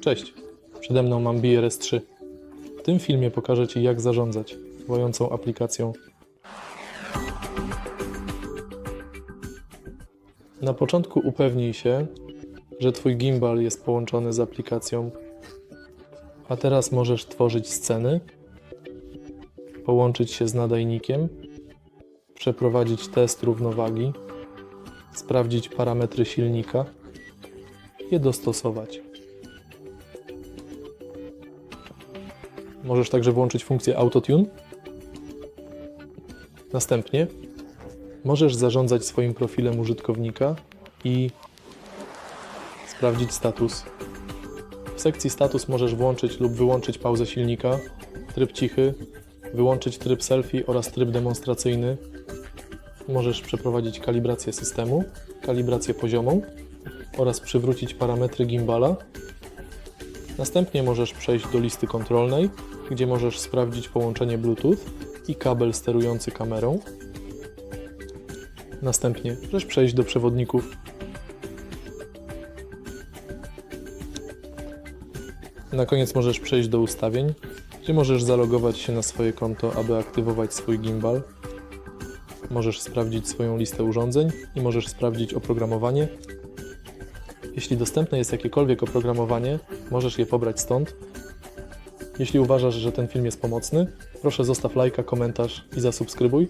Cześć, przede mną mam BRS-3. W tym filmie pokażę Ci jak zarządzać działającą aplikacją. Na początku upewnij się, że Twój gimbal jest połączony z aplikacją, a teraz możesz tworzyć sceny, połączyć się z nadajnikiem, przeprowadzić test równowagi, sprawdzić parametry silnika, je dostosować. Możesz także włączyć funkcję Autotune. Następnie możesz zarządzać swoim profilem użytkownika i sprawdzić status. W sekcji status możesz włączyć lub wyłączyć pauzę silnika, tryb cichy, wyłączyć tryb selfie oraz tryb demonstracyjny. Możesz przeprowadzić kalibrację systemu, kalibrację poziomą oraz przywrócić parametry gimbala. Następnie możesz przejść do listy kontrolnej, gdzie możesz sprawdzić połączenie Bluetooth i kabel sterujący kamerą. Następnie możesz przejść do przewodników. Na koniec możesz przejść do ustawień, gdzie możesz zalogować się na swoje konto, aby aktywować swój gimbal. Możesz sprawdzić swoją listę urządzeń i możesz sprawdzić oprogramowanie. Jeśli dostępne jest jakiekolwiek oprogramowanie, możesz je pobrać stąd. Jeśli uważasz, że ten film jest pomocny, proszę zostaw lajka, komentarz i zasubskrybuj.